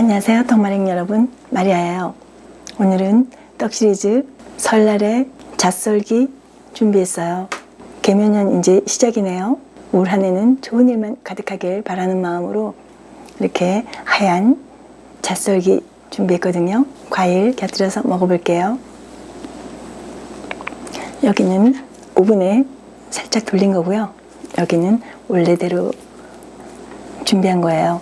안녕하세요, 덕마랭 여러분. 마리아예요. 오늘은 떡 시리즈 설날에 잣썰기 준비했어요. 개면연 이제 시작이네요. 올 한 해는 좋은 일만 가득하길 바라는 마음으로 이렇게 하얀 잣썰기 준비했거든요. 과일 곁들여서 먹어볼게요. 여기는 오븐에 살짝 돌린 거고요. 여기는 원래대로 준비한 거예요.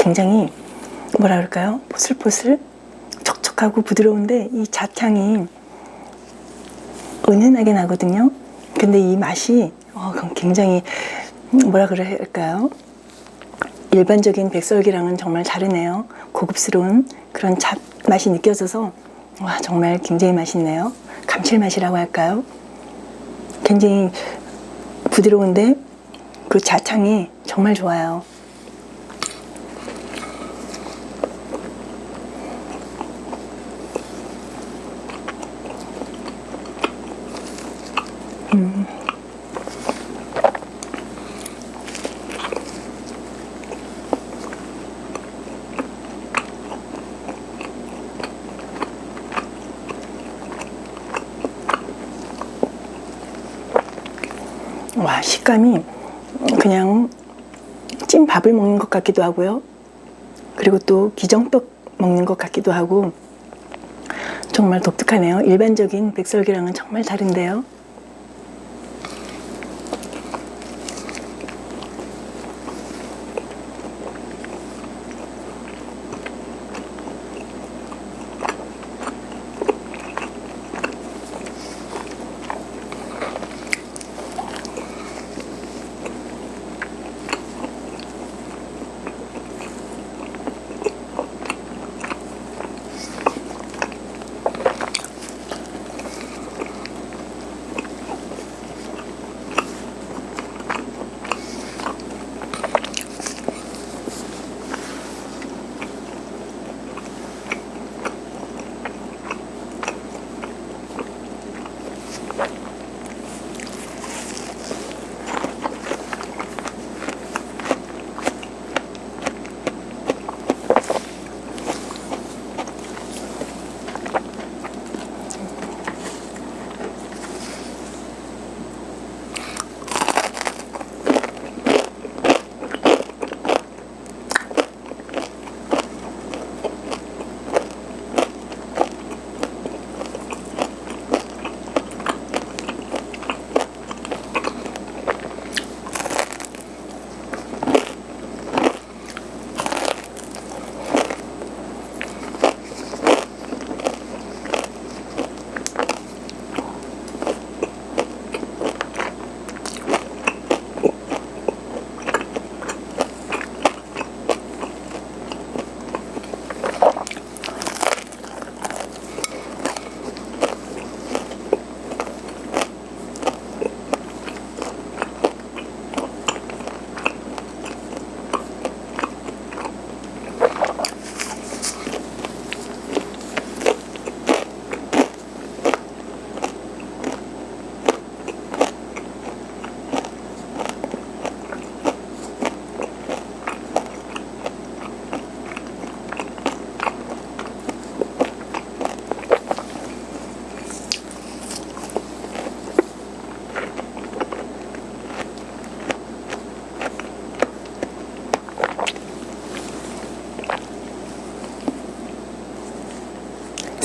굉장히 뭐라 그럴까요? 보슬보슬 촉촉하고 부드러운데 이 잣향이 은은하게 나거든요. 근데 이 맛이 어, 굉장히 뭐라 그래야 할까요? 일반적인 백설기랑은 정말 다르네요. 고급스러운 그런 잣 맛이 느껴져서 와 정말 굉장히 맛있네요. 감칠맛이라고 할까요? 굉장히 부드러운데 그 잣향이 정말 좋아요. 와 식감이 그냥 찐 밥을 먹는 것 같기도 하고요. 그리고 또 기정떡 먹는 것 같기도 하고 정말 독특하네요. 일반적인 백설기랑은 정말 다른데요.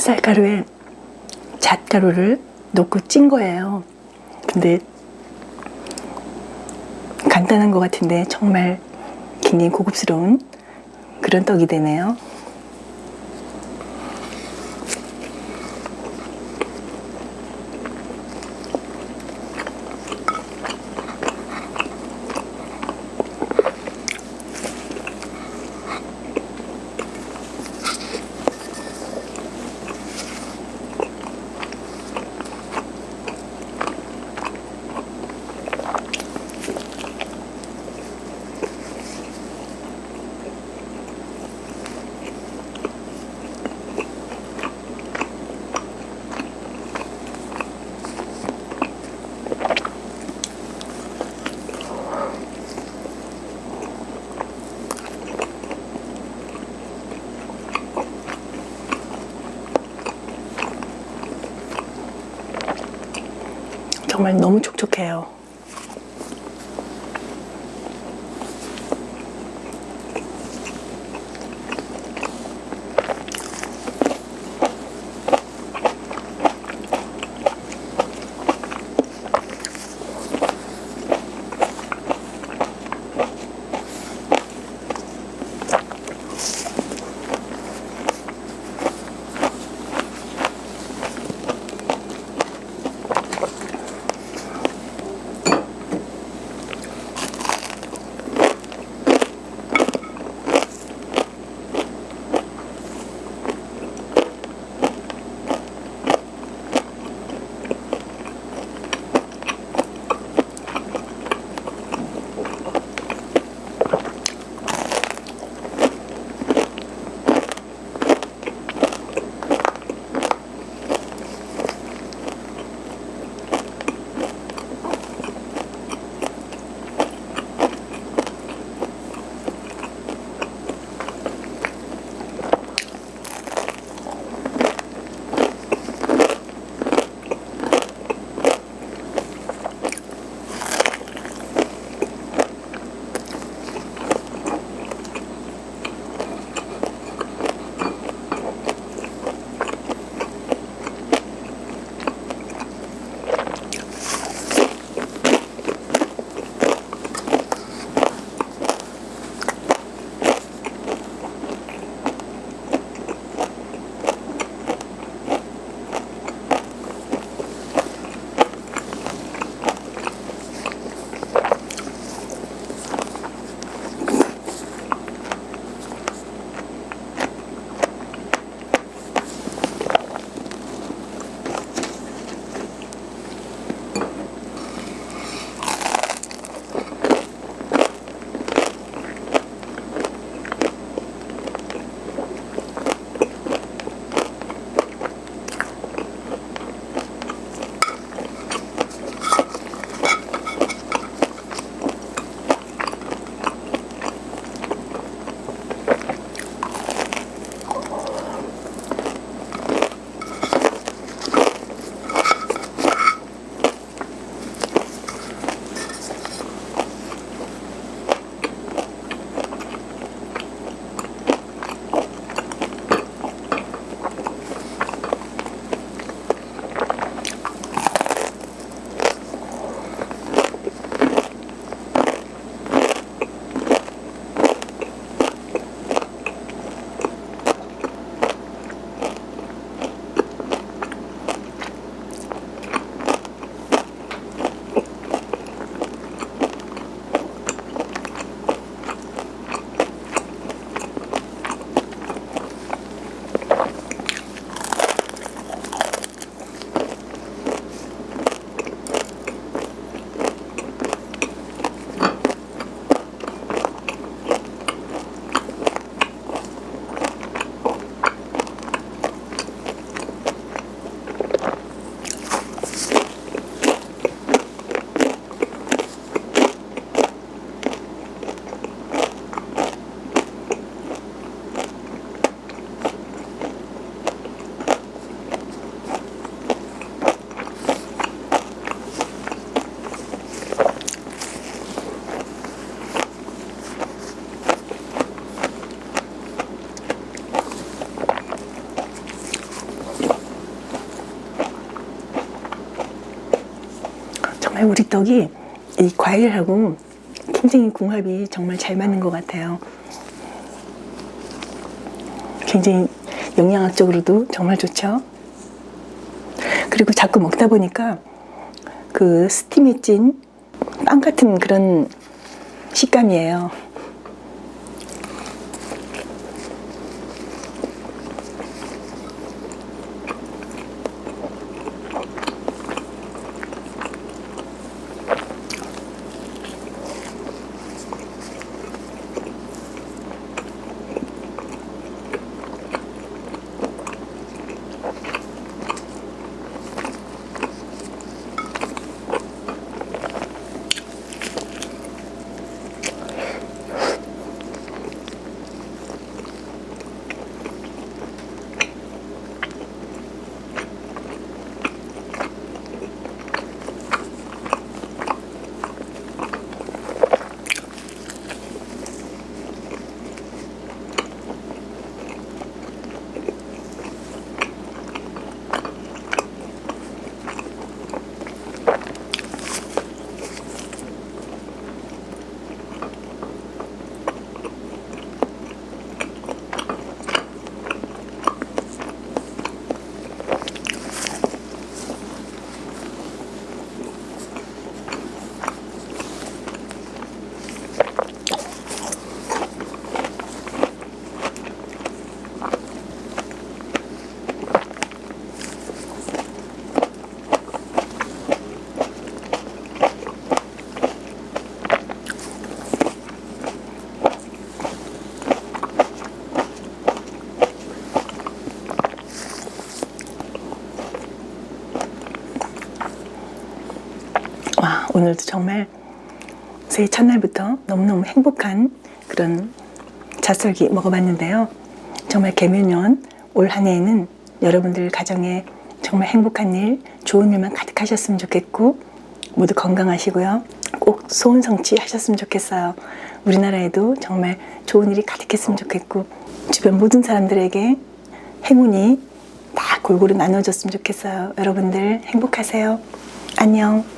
쌀가루에 잣가루를 넣고 찐 거예요. 근데 간단한 것 같은데 정말 굉장히 고급스러운 그런 떡이 되네요. 정말 너무 촉촉해요. 떡이 이 과일하고 굉장히 궁합이 정말 잘 맞는 것 같아요. 굉장히 영양학적으로도 정말 좋죠. 그리고 자꾸 먹다 보니까 그 스팀에 찐 빵 같은 그런 식감이에요. 와, 오늘도 정말 새해 첫날부터 너무너무 행복한 그런 잣설기 먹어봤는데요. 정말 개묘년 올 한 해에는 여러분들 가정에 정말 행복한 일, 좋은 일만 가득하셨으면 좋겠고 모두 건강하시고요. 꼭 소원 성취 하셨으면 좋겠어요. 우리나라에도 정말 좋은 일이 가득했으면 좋겠고 주변 모든 사람들에게 행운이 다 골고루 나눠졌으면 좋겠어요. 여러분들 행복하세요. 안녕.